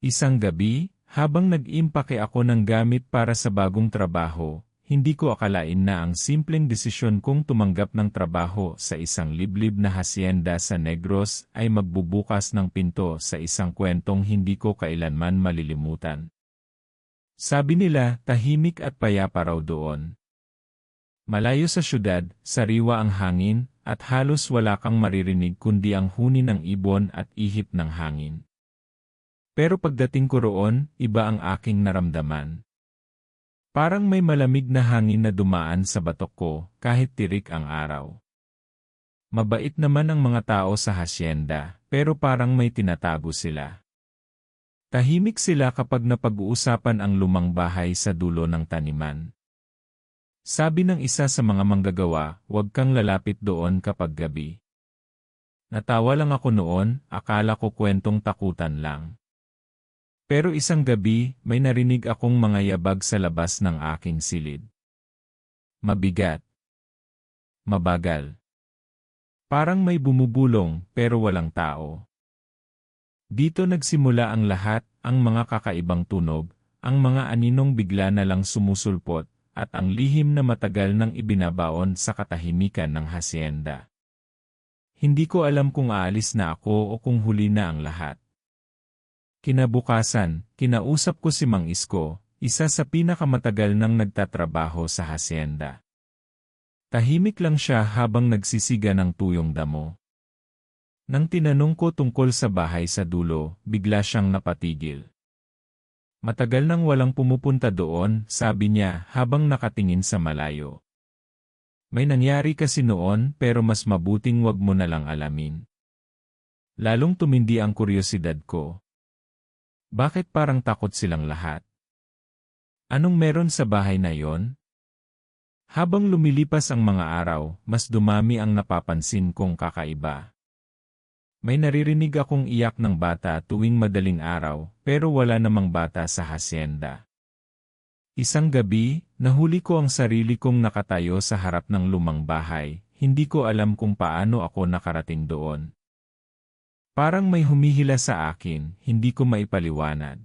Isang gabi, habang nag-impake ako ng gamit para sa bagong trabaho, hindi ko akalain na ang simpleng desisyon kong tumanggap ng trabaho sa isang liblib na hacienda sa Negros ay magbubukas ng pinto sa isang kwentong hindi ko kailanman malilimutan. Sabi nila, tahimik at payapa raw doon. Malayo sa syudad, sariwa ang hangin, at halos wala kang maririnig kundi ang huni ng ibon at ihip ng hangin. Pero pagdating ko roon, iba ang aking naramdaman. Parang may malamig na hangin na dumaan sa batok ko kahit tirik ang araw. Mabait naman ang mga tao sa hasyenda, pero parang may tinatago sila. Tahimik sila kapag napag-uusapan ang lumang bahay sa dulo ng taniman. Sabi ng isa sa mga manggagawa, huwag kang lalapit doon kapag gabi. Natawa lang ako noon, akala ko kwentong takutan lang. Pero isang gabi, may narinig akong mga yabag sa labas ng aking silid. Mabigat. Mabagal. Parang may bumubulong, pero walang tao. Dito nagsimula ang lahat, ang mga kakaibang tunog, ang mga aninong bigla na lang sumusulpot, at ang lihim na matagal nang ibinabaon sa katahimikan ng hasyenda. Hindi ko alam kung aalis na ako o kung huli na ang lahat. Kinabukasan, kinausap ko si Mang Isko, isa sa pinakamatagal nang nagtatrabaho sa hasyenda. Tahimik lang siya habang nagsisiga ng tuyong damo. Nang tinanong ko tungkol sa bahay sa dulo, bigla siyang napatigil. Matagal nang walang pumupunta doon, sabi niya habang nakatingin sa malayo. May nangyari kasi noon pero mas mabuting wag mo na lang alamin. Lalong tumindi ang kuryosidad ko. Bakit parang takot silang lahat? Anong meron sa bahay na yon? Habang lumilipas ang mga araw, mas dumami ang napapansin kong kakaiba. May naririnig akong iyak ng bata tuwing madaling araw, pero wala namang bata sa hasyenda. Isang gabi, nahuli ko ang sarili kong nakatayo sa harap ng lumang bahay, hindi ko alam kung paano ako nakarating doon. Parang may humihila sa akin, hindi ko maipaliwanag.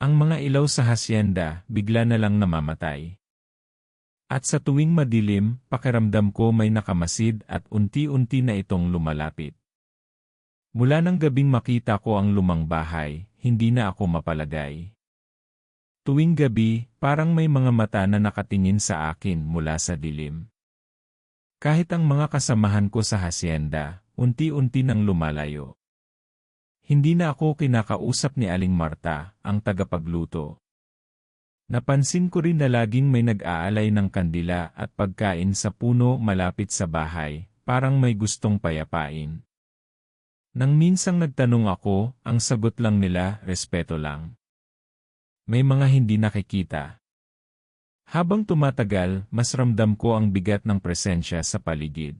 Ang mga ilaw sa hasyenda, bigla na lang namamatay. At sa tuwing madilim, pakiramdam ko may nakamasid at unti-unti na itong lumalapit. Mula ng gabing makita ko ang lumang bahay, hindi na ako mapalagay. Tuwing gabi, parang may mga mata na nakatingin sa akin mula sa dilim. Kahit ang mga kasamahan ko sa hasyenda, unti-unti nang lumalayo. Hindi na ako kinakausap ni Aling Marta, ang tagapagluto. Napansin ko rin na laging may nag-aalay ng kandila at pagkain sa puno malapit sa bahay, parang may gustong payapain. Nang minsang nagtanong ako, ang sagot lang nila, respeto lang. May mga hindi nakikita. Habang tumatagal, mas ramdam ko ang bigat ng presensya sa paligid.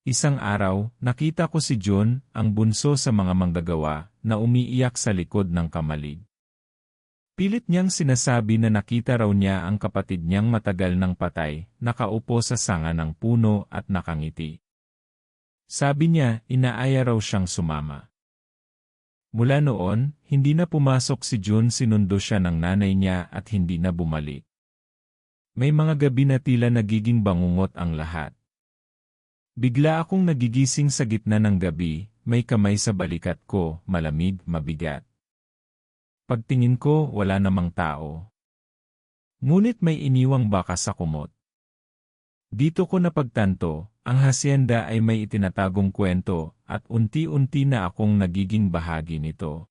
Isang araw, nakita ko si John, ang bunso sa mga manggagawa, na umiiyak sa likod ng kamalig. Pilit niyang sinasabi na nakita raw niya ang kapatid niyang matagal ng patay, nakaupo sa sanga ng puno at nakangiti. Sabi niya, inaaya raw siyang sumama. Mula noon, hindi na pumasok si June sinundo siya ng nanay niya at hindi na bumalik. May mga gabi na tila nagiging bangungot ang lahat. Bigla akong nagigising sa gitna ng gabi, may kamay sa balikat ko, malamig, mabigat. Pagtingin ko, wala namang tao. Ngunit may iniwang baka sa kumot. Dito ko napagtanto, ang hasyenda ay may itinatagong kwento at unti-unti na akong nagiging bahagi nito.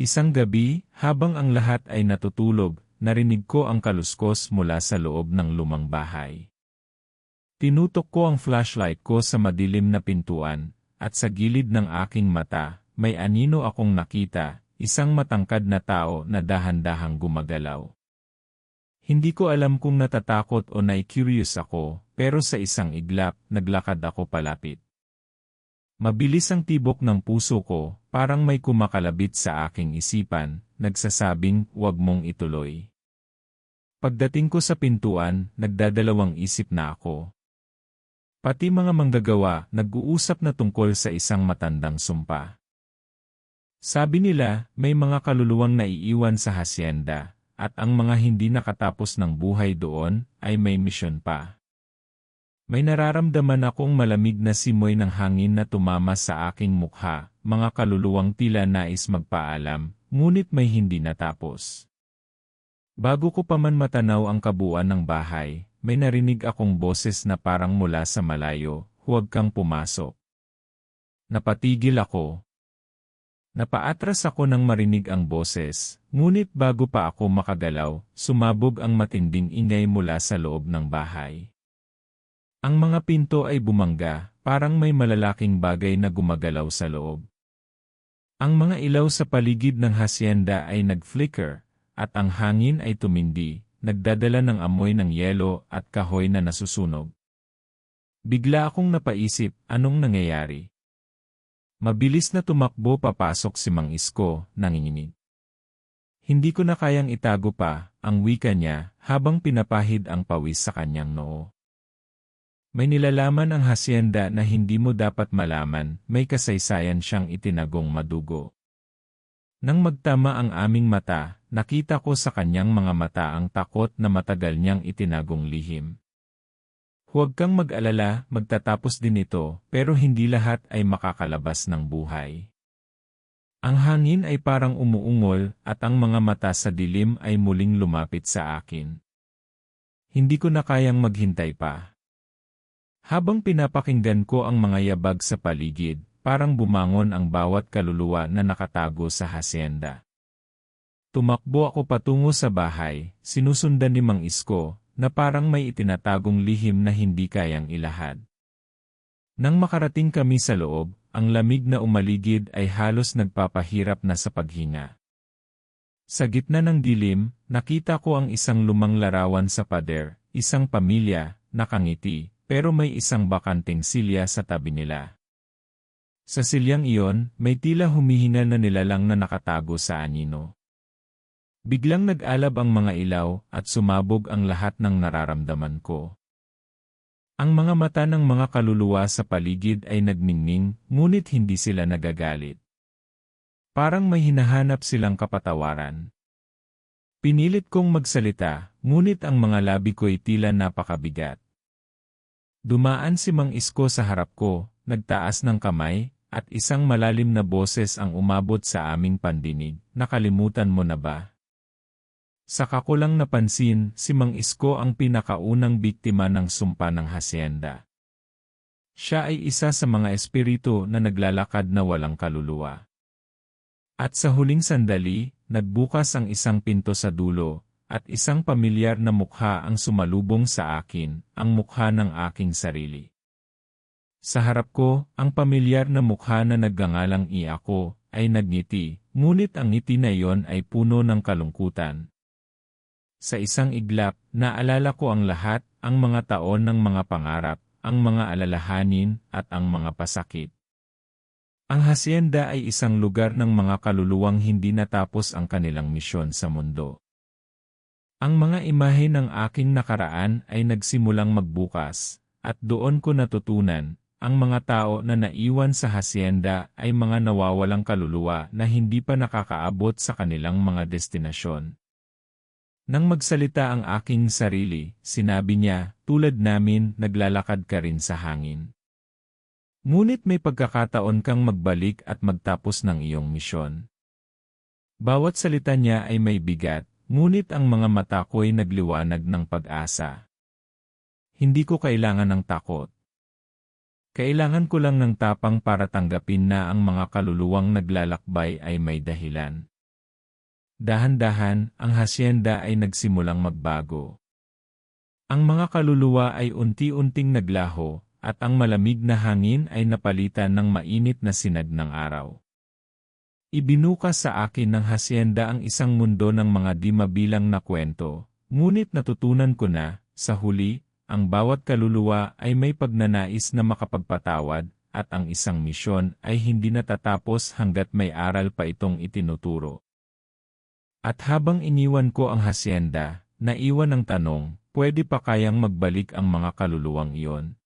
Isang gabi, habang ang lahat ay natutulog, narinig ko ang kaluskos mula sa loob ng lumang bahay. Tinutok ko ang flashlight ko sa madilim na pintuan, at sa gilid ng aking mata, may anino akong nakita, isang matangkad na tao na dahan-dahang gumagalaw. Hindi ko alam kung natatakot o na-curious ako, pero sa isang iglap, naglakad ako palapit. Mabilis ang tibok ng puso ko, parang may kumakalabit sa aking isipan, nagsasabing, huwag mong ituloy. Pagdating ko sa pintuan, nagdadalawang isip na ako. Pati mga manggagawa nag-uusap na tungkol sa isang matandang sumpa. Sabi nila, may mga kaluluwang naiiwan sa hasyenda, at ang mga hindi nakatapos ng buhay doon ay may misyon pa. May nararamdaman akong malamig na simoy ng hangin na tumama sa aking mukha, mga kaluluwang tila nais magpaalam, ngunit may hindi natapos. Bago ko pa man matanaw ang kabuuan ng bahay, may narinig akong boses na parang mula sa malayo, huwag kang pumasok. Napatigil ako. Napaatras ako nang marinig ang boses, ngunit bago pa ako makagalaw, sumabog ang matinding ingay mula sa loob ng bahay. Ang mga pinto ay bumangga, parang may malalaking bagay na gumagalaw sa loob. Ang mga ilaw sa paligid ng hasyenda ay nag-flicker, at ang hangin ay tumindi, nagdadala ng amoy ng yelo at kahoy na nasusunog. Bigla akong napaisip, anong nangyayari? Mabilis na tumakbo papasok si Mang Isko, nanginginig. Hindi ko na kayang itago pa, ang wika niya, habang pinapahid ang pawis sa kanyang noo. May nilalaman ang hasyenda na hindi mo dapat malaman, may kasaysayan siyang itinagong madugo. Nang magtama ang aming mata, Nakita ko sa kanyang mga mata ang takot na matagal niyang itinagong lihim. Huwag kang mag-alala, magtatapos din ito, pero hindi lahat ay makakalabas ng buhay. Ang hangin ay parang umuungol at ang mga mata sa dilim ay muling lumapit sa akin. Hindi ko na kayang maghintay pa. Habang pinapakinggan ko ang mga yabag sa paligid, parang bumangon ang bawat kaluluwa na nakatago sa hasyenda. Tumakbo ako patungo sa bahay, sinusundan ni Mang Isko, na parang may itinatagong lihim na hindi kayang ilahad. Nang makarating kami sa loob, ang lamig na umaligid ay halos nagpapahirap na sa paghinga. Sa gitna ng dilim, nakita ko ang isang lumang larawan sa pader, isang pamilya, nakangiti, pero may isang bakanting silya sa tabi nila. Sa silyang iyon, may tila humihingal na nilalang na nakatago sa anino. Biglang nag-alab ang mga ilaw at sumabog ang lahat ng nararamdaman ko. Ang mga mata ng mga kaluluwa sa paligid ay nagningning, ngunit hindi sila nagagalit. Parang may hinahanap silang kapatawaran. Pinilit kong magsalita, ngunit ang mga labi ko'y tila napakabigat. Dumaan si Mang Isko sa harap ko, nagtaas ng kamay, at isang malalim na boses ang umabot sa aming pandinig, nakalimutan mo na ba? Sa kakulang napansin, si Mang Isko ang pinakaunang biktima ng sumpa ng hasyenda. Siya ay isa sa mga espiritu na naglalakad na walang kaluluwa. At sa huling sandali, nagbukas ang isang pinto sa dulo, at isang pamilyar na mukha ang sumalubong sa akin, ang mukha ng aking sarili. Sa harap ko, ang pamilyar na mukha na naggangalang Iako, ay nagngiti, ngunit ang ngiti na iyon ay puno ng kalungkutan, sa isang iglap, naalala ko ang lahat, ang mga taon ng mga pangarap, ang mga alalahanin, at ang mga pasakit. Ang hasyenda ay isang lugar ng mga kaluluwang hindi natapos ang kanilang misyon sa mundo. Ang mga imahe ng aking nakaraan ay nagsimulang magbukas, at doon ko natutunan, ang mga tao na naiwan sa hasyenda ay mga nawawalang kaluluwa na hindi pa nakakaabot sa kanilang mga destinasyon. Nang magsalita ang aking sarili, sinabi niya, tulad namin, naglalakad ka rin sa hangin. Ngunit may pagkakataon kang magbalik at magtapos ng iyong misyon. Bawat salita niya ay may bigat, ngunit ang mga mata ko'y nagliwanag ng pag-asa. Hindi ko kailangan ng takot. Kailangan ko lang ng tapang para tanggapin na ang mga kaluluwang naglalakbay ay may dahilan. Dahan-dahan, ang hasyenda ay nagsimulang magbago. Ang mga kaluluwa ay unti-unting naglaho, at ang malamig na hangin ay napalitan ng mainit na sinag ng araw. Ibinukas sa akin ng hasyenda ang isang mundo ng mga di mabilang na kwento, ngunit natutunan ko na, sa huli, ang bawat kaluluwa ay may pagnanais na makapagpatawad, at ang isang misyon ay hindi natatapos hanggat may aral pa itong itinuturo. At habang iniwan ko ang hasyenda, naiwan ang tanong, pwede pa kayang magbalik ang mga kaluluwang iyon?